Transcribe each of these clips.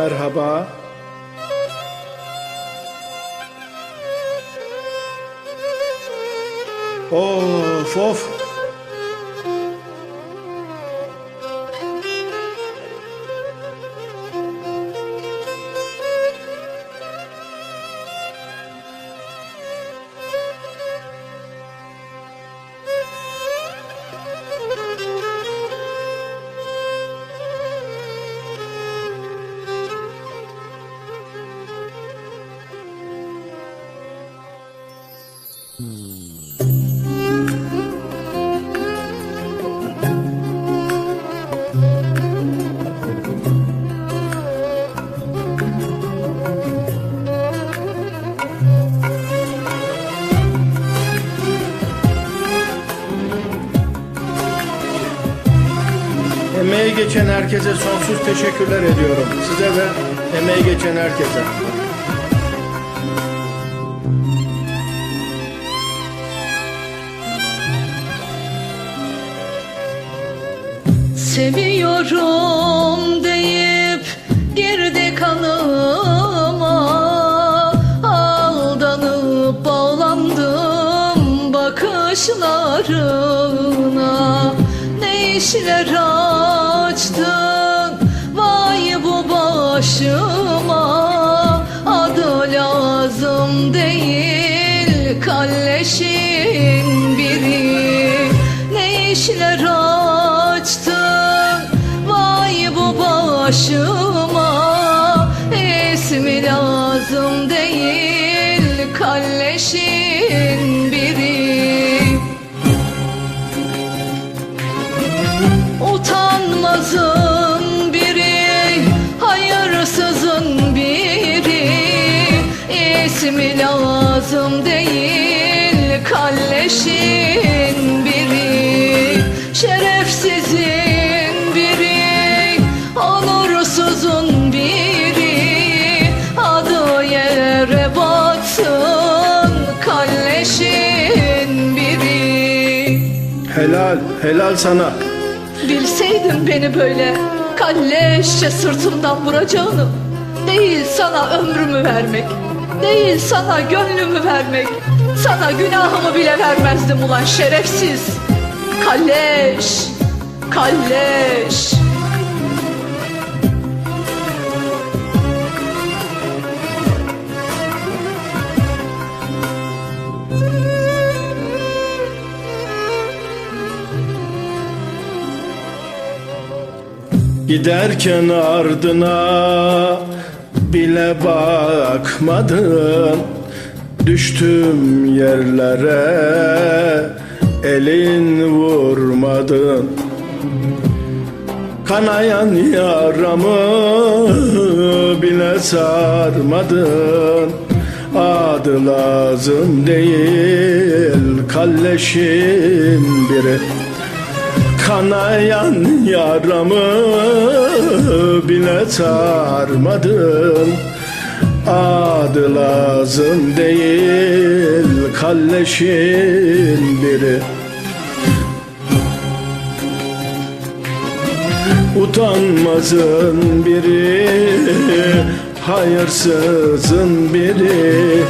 Merhaba. Of of. Emeği geçen herkese sonsuz teşekkürler ediyorum. Size ve emeği geçen herkese. Seviyorum deyip girdi kanıma Aldanıp bağlandım bakışlarına işler açtın. Vay bu başıma Adı lazım değil. Kalleşin biri. Ne işler açtın? Vay bu başıma ismi lazım değil. Kalleşin Utanmazın biri hayırsızın biri. İsmi lazım değil kalleşin biri. Şerefsizin biri onursuzun biri. Adı yere batsın kalleşin biri. Helal, helal sana. Bilseydin beni böyle kalleşçe sırtımdan vuracağını. Değil sana ömrümü vermek Değil sana gönlümü vermek. Sana günahımı bile vermezdim ulan şerefsiz. Kalleş Kalleş Giderken ardına bile bakmadın Düştüm yerlere elin vurmadın. Kanayan yaramı bile sarmadın. Adı lazım değil kalleşin biri Kanayan yaramı bile sarmadın Adı lazım değil kalleşin biri. Utanmazın biri Hayırsızın biri.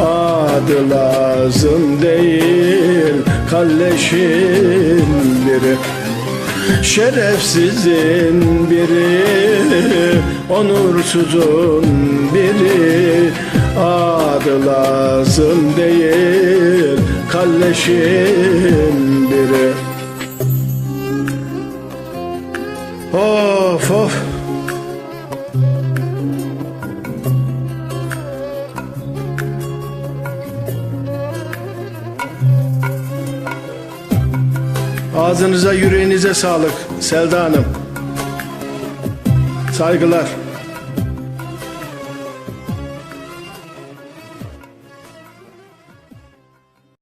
Adı lazım değil Kalleşin biri Şerefsizin biri Onursuzun biri Adı lazım değil Kalleşin biri Of of. Ağzınıza yüreğinize sağlık Selda Hanım. Saygılar.